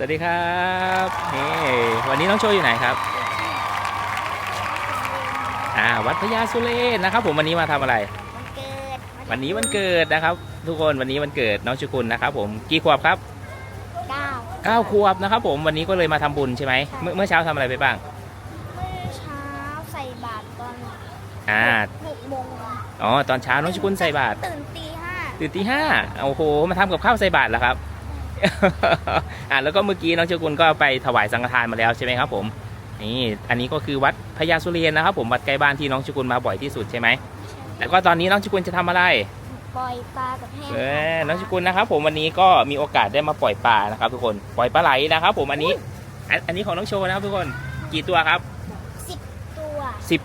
วัสดีครับนี่วันนี้น้องโชว์อยู่ไหนครับอ่าวัดพญาสุเรศนะครับ ผมวันนี้มาทำอะไรวันเกิดวันนี้วันเกิดนะครับ ทุกคนวันนี้วันเกิดน้องชุกุลนะครับ ผมกี่ขวบครับเก้าเก้าขวบนะครับ ผมวันนี้ก็เลยมาทำบุญใช่ไหมใช่เมื่อเมื่อเช้าทำอะไรไปบ้างเมื่อเช้าใส่บาตรตอนอ่าหกโมงอ๋อตอนเช้าน้องชุกุลใส่บาตรตื่นตีห้าตื่นตีห้าโอ้โหมาทำกับข้าวใส่บาตรแล้วครับ อ่าแล้วก็เมื่อกี้น้องชุกุลก็ไปถวายสังฆทานมาแล้วใช่ไหมครับผมนี่อันนี้ก็คือวัดพญาสุเรนนะครับผมวัดใกล้บ้านที่น้องชุกุลมาบ่อยที่สุดใช่ไหมแล้วก็ตอนนี้น้องชุกุลจะทำอะไร ปล่อยปลากับแห้งเออน้องชกุลนะครับผมวันนี้ก็มีโอกาสได้มาปล่อยปลานะครับทุกคนปล่อยปลาไหลนะครับ ผมอันนี้ อันอันนี้ของน้องโชว์นะครับทุกคนกี่ตัวครับสิบตัว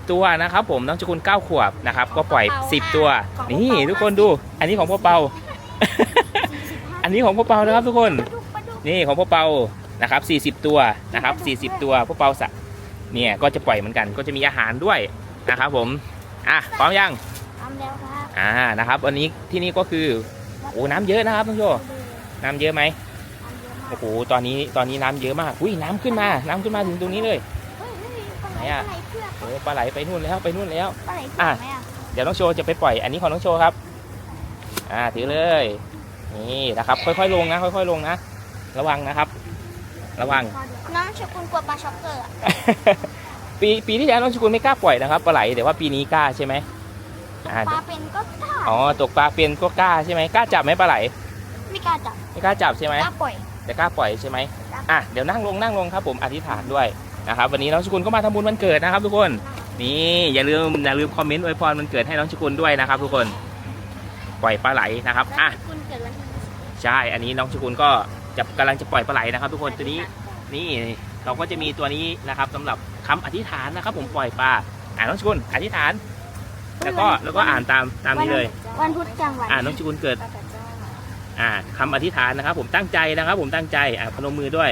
10ตัวนะครับ ผมน้องชกุล9ขวบนะครับ ก็ปล่อยของ10ตัวของนี่ของทุกคนดู อันนี้ของพ่อเปา อันนี้ของพ่อเปานะครับทุกคนปลาดุกปลาดุกนี่ของพ่อเปานะครับ 40 ตัวนะครับ 40 ตัวพ่อเปาสะเนี่ยก็จะปล่อยเหมือนกัน ก็จะมีอาหารด้วยนะครับ ผม อะพร้อมยังทำแล้วครับอ่านะครับวันนี้ที่นี่ก็คือโอ้น้ำเยอะนะครับน้องโชว์น้ำเยอะไหมทำเยอะมากโอ้โหตอนนี้ตอนนี้น้ำเยอะมากอุ้ยน้ำขึ้นมา น้ำขึ้นมาถึงตรงนี้เลยเฮ้ยเฮ้ยปลาไหนไหลอะปลาไหลเพื่อกโอ้ปลาไหลไปนู่นแล้วไปนู่นแล้วปลาไหลเพื่อกไหมอะเดี๋ยวน้องโชว์จะไปปล่อยอันนี้ของน้องโชว์ครับ อ่าถือเลย นี่นะครับ ค่อยๆลงนะ ค่อยๆลงนะ ระวังนะครับ ระวัง น้องชกุลกลัวปลาช็อกเกอร์อะปีปีที่แล้วน้องชกุลไม่กล้าปล่อยนะครับปลาไหลแต่ว่าปีนี้กล้าใช่ไหมอ่าปลาเป็นก็ได้อ๋อตกปลาเป็นก็กล้าใช่ไหมกล้าจับไหมปลาไหลไม่กล้าจับไม่กล้าจับใช่ไหมกล้าปล่อยแต่กล้าปล่อยใช่ไหมครับอะเดี๋ยวนั่งลงนั่งลงครับ ผมอธิษฐานด้วยนะครับวันนี้น้องชกุลก็มาทำบุญวันเกิดนะครับ ทุกคนนี่อย่าลืมอย่าลืมคอมเมนต์อวยพรวันเกิดให้น้องชกุลด้วยนะครับ ทุกคนปล่อยปลาไหลนะครับอะแล้วชกุลเกิดวันที่ ใช่ อันนี้น้องชกุลก็จะกำลังจะปล่อยปลาไหลนะครับ ทุกคนตัวนี้นี่เราก็จะมีตัวนี้นะครับสำหรับคำอธิษฐานนะครับ ผมปล่อยปลาอ่าน้องชกุลอธิษฐาน แล้วก็แล้วก็อ่านตามตามนี้เลย วันพุธกลางวันอ่าน้องชกุลเกิดอ่าคำอธิษฐานนะครับ ผมตั้งใจนะครับ ผมตั้งใจอ่าพนมมือด้วย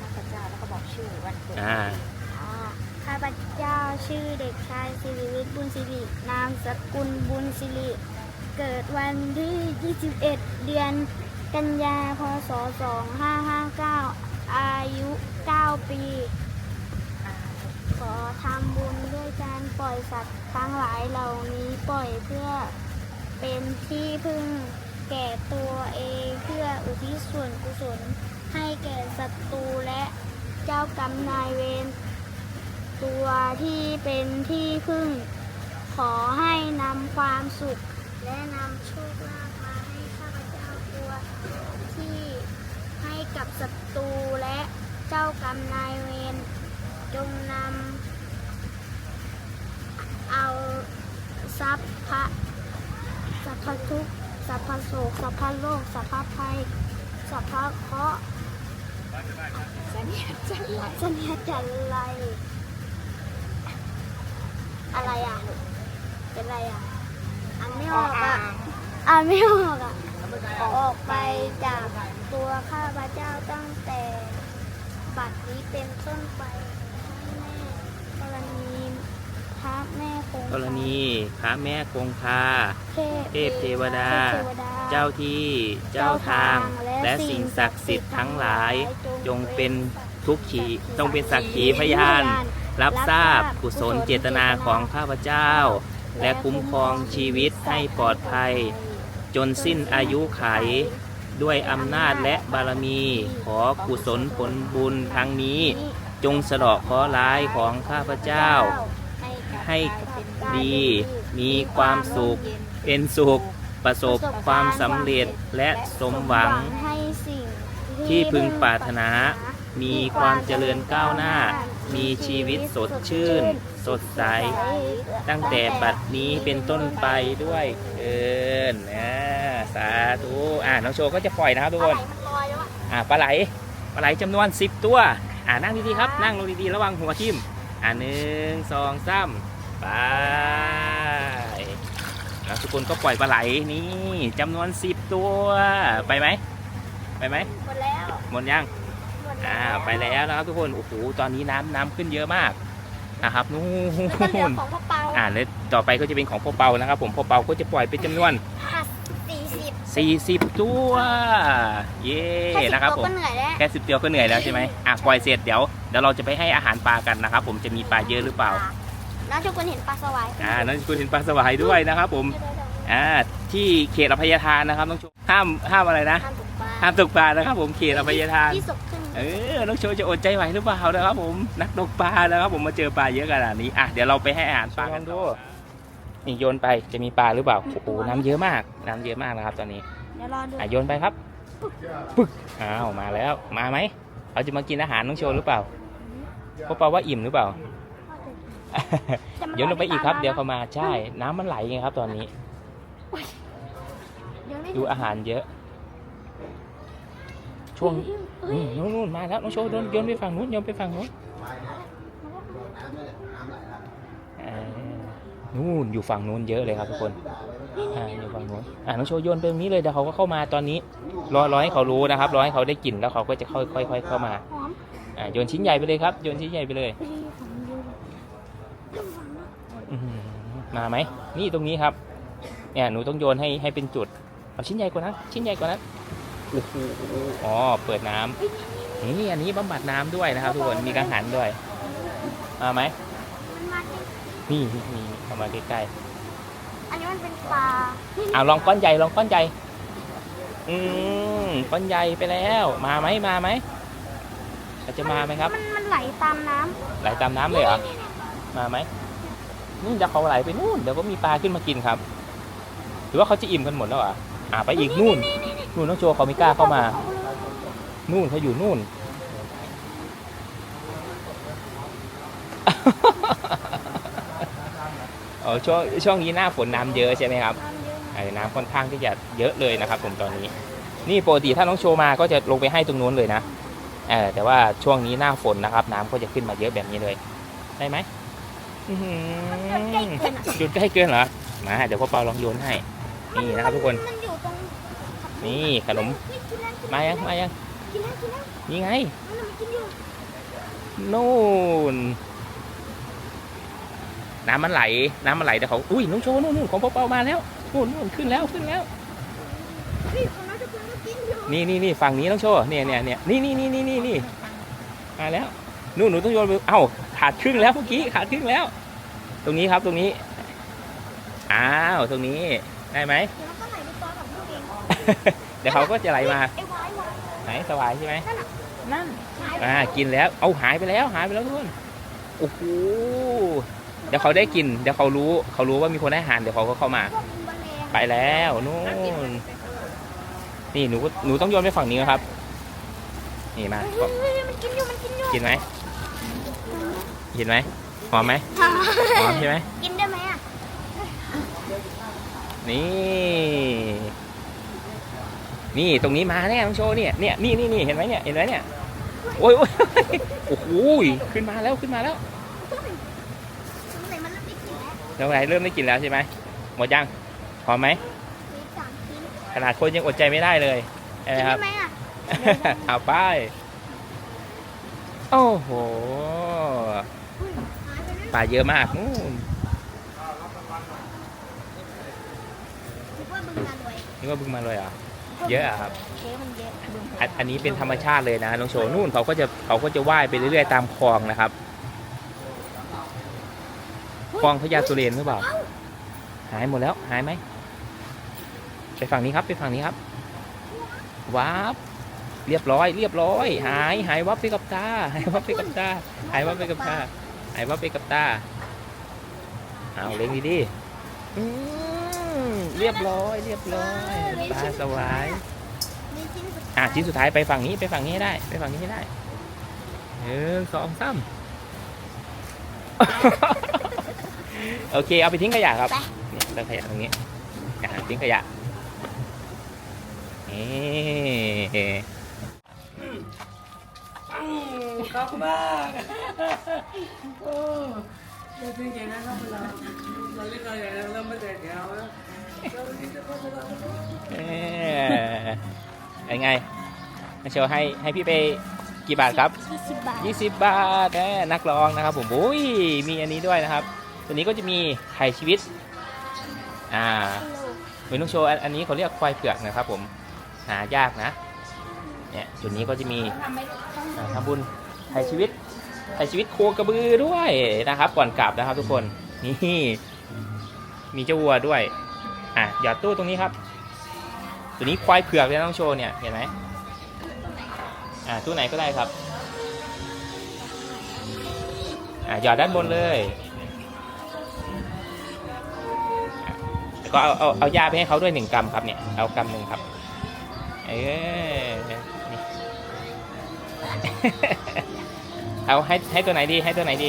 ข้าพเจ้าแล้วก็บอกชื่อวันเกิดอ่าอ่าข้าพเจ้าชื่อเด็กชายสิริวิทย์บุญสิรินามสกุลบุญสิริ เกิดวันที่ 21 เดือน กันยา พศ 2559 อายุ 9 ปี ขอทำบุญด้วยการปล่อยสัตว์ทั้งหลายเหล่านี้ปล่อยเพื่อเป็นที่พึ่งแก่ตัวเองเพื่ออุทิศส่วนกุศลให้แก่ศัตรูและเจ้ากรรมนายเวรตัวที่เป็นที่พึ่ง ขอให้นำความสุข และนำโชคลาภมาให้ข้าพเจ้าตัวที่ให้กับศัตรูและเจ้ากรรมนายเวรจงนำเอาทรัพย์พระสัพพทุกสัพพโศกสัพพโลกสัพพภัยสัพพเคราะห์เสนียจันไรเสนียจันไรอะไรอะเป็นอะไรอะ อ่านไม่ออกอะอ่านไม่ออกอะ ออกไปจากตัวข้าพเจ้าตั้งแต่ บัดนี้เป็นต้นไปให้แม่กรณีพระแม่คงกรณีพระแม่คงคา เทพเทวดาเทพทวดา เจ้าที่เจ้าทาง และสิ่งศักดิ์สิทธิ์ทั้งหลาย จงเป็นทุกขีจงเป็นสักขีพยาน รับทราบกุศลเจตนาของข้าพเจ้า และคุ้มครองชีวิตให้ปลอดภัย จนสิ้นอายุไข ด้วยอำนาจและบารมี ขอกุศลผลบุญครั้งนี้ จงสะเดาะเคราะห์ร้ายของข้าพเจ้า ให้ดีมีความสุข เป็นสุข ประสบความสำเร็จและสมหวังให้สิ่งที่พึงปรารถนา มีความเจริญก้าวหน้า มีชีวิตสดชื่น สดใส ตั้งแต่บัดนี้เป็นต้นไปด้วยเอินนะสาธุอ่าน้องโชว์ก็จะปล่อยนะครับทุกคนมันลอยแล้วอะอ่าปลาไหลปลาไหลจำนวน 10 ตัว อ่านั่งดีๆครับ นั่งลงดีๆระวังหัวทิ่มอ่าหนึ่งสองสามไปแล้วทุกคนก็ปล่อยปลาไหลนี่จำนวน 10 ตัวไปไหมไปไหมหมดแล้วหมดยังหมด อ่าแล้วไปแล้วนะครับทุกคนโอ้โหตอนนี้น้ำน้ำขึ้นเยอะมากนะครับนู่แล้วก็เหลือนของพ่อเปาอ่าแล้วต่อไปก็จะเป็นของพ่อเปานะครับ ผมพ่อเปาก็จะปล่อยเป็นจำนวนห้าสี่สิบ40ตัวเย้แค่สิบนะครับตัวผมก็เหนื่อยแล้วแค่สิบตัวก็เหนื่อยแล้วใช่ไหมอะปล่อยเสร็จเดี๋ยวเดี๋ยวเราจะไปให้อาหารปลากันนะครับ ผมจะมีปลาเยอะหรือเปล่าน้องโชกุนเห็นปลาสวายอ่านั่นคุณเห็นปลาสวายด้วยนะครับ ผมอ่าที่เขตอภัยทานนะครับน้องโชว์ห้ามห้ามอะไรนะห้ามตกปลาห้ามตกปลานะครับ ผมเขตอภัยทานที่ศพขึ้น เออน้องโชว์จะอดใจไหวหรือเปล่านะครับผมนักตกปลานะครับผมมาเจอปลาเยอะขนาดนี้อะเดี๋ยวเราไปให้อาหารปลากันดูนี่โยนไปจะมีปลาหรือเปล่าโอ้โหน้ำเยอะมาก น้ำเยอะมากนะครับตอนนี้เดี๋ยวรอดูอะโยนไปครับปึ๊กอ้าวมาแล้วมาไหมเขาจะมากินอาหารน้องโชว์หรือเปล่าเพราะเปล่าว่าอิ่มหรือเปล่าโยนลงไปอีกครับ เดี๋ยวเขามาใช่ น้ำมันไหลไงครับ ตอนนี้เดี๋ยวไม่ดูอาหารเยอะ ช่วงอืมนู่นนู่นมาแล้วน้องโชว์โดนโยนไปฝั่งนู้นโยนไปฝั่งนู้นอ่านู่นอยู่ฝั่งนู้นเยอะเลยครับทุกคนอ่าอยู่ฝั่งนู้นอ่าน้องโชว์โยนไปตรงนี้เลยเดี๋ยวเขาก็เข้ามาตอนนี้รอรอให้เขารู้นะครับรอให้เขาได้กลิ่นแล้วเขาก็จะค่อยค่อยค่อยเข้ามาหอมอ่าโยนชิ้นใหญ่ไปเลยครับโยนชิ้นใหญ่ไปเลยเฮ้ยของเยอะอื้อหือมาไหมนี่ตรงนี้ครับเนี่ยหนูต้องโยนให้ให้เป็นจุดเอาชิ้นใหญ่กว่านั้นชิ้นใหญ่กว่านั้นโอ้โหอ๋อ เปิดน้ำนี่อันนี้บำบัดน้ำด้วยนะครับ ทุกคน มีกังหันด้วย มาไหมมันมาที่นี่นี่นี่เข้ามาใกล้อันนี้มันเป็นปลานี่ๆเอาลองก้อนใหญ่ ลองก้อนใหญ่ อืมก้อนใหญ่ไปแล้ว มาไหมมาไหมเขาจะมาไหมครับ มันมันไหลตามน้ไหลตามน้ำเลยเหรอ มาไหมนี่เดี๋ยวเขาไหลไปนู่น เดี๋ยวก็มีปลาขึ้นมากินครับ หรือว่าเขาจะอิ่มกันหมดแล้วเหรอะอ่าไปอีกนู่น นู่นน้องโจเขาไม่กล้าเข้ามา นู่นเขาอยู่นู่นเออช่วงช่วงนี้หน้าฝนน้ำเยอะใช่ไหมครับำน้ำเยอะไอ้น้ำค่อนข้างที่จะเยอะเลยนะครับ ผมตอนนี้ นี่ปกติถ้าน้องโชว์มาก็จะลงไปให้ตรงนู้นเลยนะเออแต่ว่าช่วงนี้หน้าฝนนะครับ น้ำก็จะขึ้นมาเยอะแบบนี้เลย ได้ไหมอื้อหือมันใกล้เกินอะหยุดใกล้เกินเหรอมาเดี๋ยวพ่อเปาลองโยนให้ นี่นะครับทุกคนมั นี่ขนม มายัง มายังนี่ไงนู่นน้ำมันไหล น้ำมันไหลเดี๋ยวเขาอุ้ยน้องโชว์นู่นนู่นของพ่อเปามาแล้วนู่นนู่นขึ้นแล้วขึ้นแล้วนี่นี่นี่ฝั่งนี้ต้องโชว์เนี่ยเนี่ยเนี่ยนี่นี่นี่นี่นี่นี่มาแล้วนู่นหนูต้องโยนเอ้าขาดครึ่งแล้วเมื่อกี้ขาดครึ่งแล้ว ตรงนี้ครับตรงนี้อ้าวตรงนี้ได้ไหม เดี๋ยวเขาก็จะไหลมา ไอ้วายวายไหนสวายใช่ไหมนั่นอ่ากินแล้วเอาหายไปแล้วหายไปแล้วทุกคนโอ้โหเดี๋ยวเขาได้กิน เดี๋ยวเขารู้เขารู้ว่ามีคนให้อาหารเดี๋ยวเขาก็เข้ามา พวกแมลงไปแล้วนู่นนี่หนูก็หนูต้องโยนไปฝั่งนี้นะครับ นี่มาเฮ้ยเฮ้ยเฮ้ยมันกินอยู่มันกินอยู่กินไหมกินไหมหอมไหมหอมใช่ไหมกินได้ไหมอะนี่ นี่ตรงนี้มาแน่น้องโชว์เนี่ยเนี่ยนี่นี่นี่เห็นไหมเนี่ยเห็นไหมเนี่ยโอ้ยโอ้ยโอ้โหขึ้นมาแล้วขึ้นมาแล้วสงสัยมันเริ่มได้กลิ่นแล้วเดี๋ยวไหนเริ่มได้กินแล้วใช่ไหมหมดยังหอมไหมมีสามชิ้นขนาดคนยังอดใจไม่ได้เลยใช่ไหมกินครัได้บไหมอะ เอาไปโอ้โหอุ้ยหายไปนะปลาเยอะมากนู่นคิดว่าบึงมารวยนี่ว่าบึงมาเลยเหรอะ เยอะอะครับ เค้มันเยอะบึงอันอันนี้เป็นธรรมชาติเลยนะน้องโชว์นู่นเขาก็จะเขาก็จะว่ายไปเรื่อยๆตามคลองนะครับคลองพญาสุเรนหรือเปล่า หายหมดแล้วหายไหมไปฝั่งนี้ครับไปฝั่งนี้ครับวับเรียบร้อย เรียบร้อย หายหายวับไปกับตาหายวับไปกับตาหายวับไปกับตาหายวับไปกับตาเอาเล็งดีๆอืม เรียบร้อยเรียบร้อยปลาสวายมีชิ้นสุดอะชิ้นสุดท้ายไปฝั่งนี้ไปฝั่งนี้ให้ได้ ไปฝั่งนี้ให้ได้หนึ่งสองสามโอเค เอาไปทิ้งขยะครับเนี่ยทิ้งขยะตรงนี้อะทิ้งขยะนี่ขอบคุณมากโอ้เราเป็นอย่างนั้นครับเราเราเล่นอะไรอย่างนั้นเราไม่ได้เดี๋ยว เราเล่นแต่ก็เราเอ๊ะเป็นไงมาโชว์ให้ให้พี่ไปกี่บาทครับยี่สิบบาท 20 บาทแน่นักร้องนะครับผมโอ้ยมีอันนี้ด้วยนะครับ ตัวนี้ก็จะมีไข่ชีวิต อ่ากิโลเวยน้องโชว์อันอันนี้เขาเรียกควายเผือกนะครับผมหายากนะเนี่ยจุดนี้ก็จะมีทำไม่ต้องอ่าทำบุญไถ่ชีวิตไถ่ชีวิตโคกระบือด้วยนะครับ ก่อนกลับนะครับทุกคนนี่มีเจ้าวัวด้วย อะหยอดตู้ตรงนี้ครับ ตัวนี้ควายเผือกเลยน้องโชว์เนี่ยเห็นไหมอ่าตู้ไหนก็ได้ครับอ่าหยอดด้านบนเลยแล้วก็เอาเอาเอายาไปให้เขาด้วยหนึ่งกรัมครับเนี่ยเอากรัมหนึ่งครับเออเอาให้ให้ตัวไหนดีให้ตัวไหนดี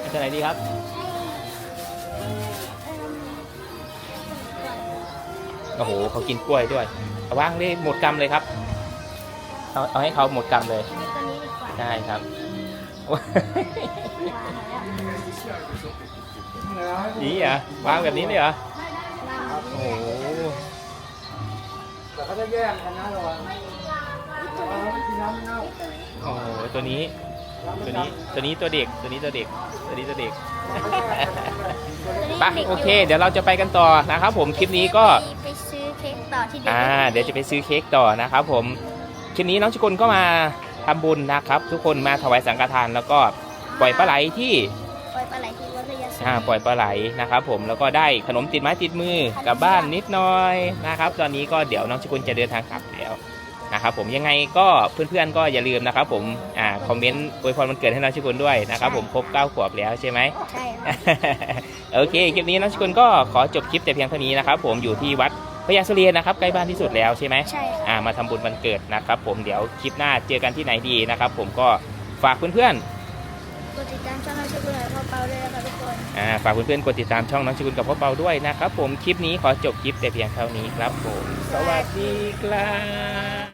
ให้ตัวไหนดีครับ โอ้โหเขากินกล้วยด้วยเอาว่างเลยหมดกำเลยครับ เอาเอาให้เขาหมดกำเลยให้ตัวนี้ดีกว่าใช่ครับนี่เหรอวางแบบนี้เลยเหรอโอ้โหแต่เขาจะแย่งกันนะระวังระวังไม่กินน้ำเน่าโอ้โหตัวนี้ ตัวนี้ตัวนี้ตัวเด็กตัวนี้ตัวเด็กตัวนี้ตัวเด็กไปโอเค เดี๋ยวเราจะไปกันต่อนะครับผมคลิปนี้ก็ไปซื้อเค้ก ต่อที่เด็กอ่าเดี๋ยวจะไปซื้อเค้กต่อนะครับผมคลิปนี้น้องชกุลก็มาทำบุญนะครับ ทุกคนมาถวายสังฆทานแล้วก็ปล่อยปลาไหลที่ปล่อยปลาไหลที่วัดพระยาสุอ่าปล่อยปลาไหลนะครับผมแล้วก็ได้ขนมติดไม้ติดมือกลับบ้านนิดหน่อยนะครับ ตอนนี้ก็เดี๋ยวน้องชกุลจะเดินทางกลับแล้วนะครับผมยังไงก็เพื่อนๆก็อย่าลืมนะครับผมอ่าคอมเมนต์อวยพรวันเกิดให้น้องชกุลด้วยนะครับผมครบ9ขวบแล้วใช่ไหมใช่ครับโอเคคลิปนี้น้องชกุลก็ขอจบคลิปแต่เพียงเท่านี้นะครับผมอยู่ที่วัด พระยาสุเรียนนะครับใกล้บ้านที่สุดแล้วใช่ไหมใช่ครับอ่ามาทำบุญวันเกิดนะครับ ผมเดี๋ยวคลิปหน้าเจอกันที่ไหนดีนะครับ ผมก็ฝากเพื่อนๆ กดติดตามช่องเราช่วยเหลือพ่อเปาด้วยนะครับทุกคน อ่าฝากเพื่อนๆกดติดตามช่องน้องชกุลกับพ่อเปาด้วยนะครับผมคลิปนี้ขอจบคลิปแต่เพียงเท่านี้ครับผม สวัสดีครับ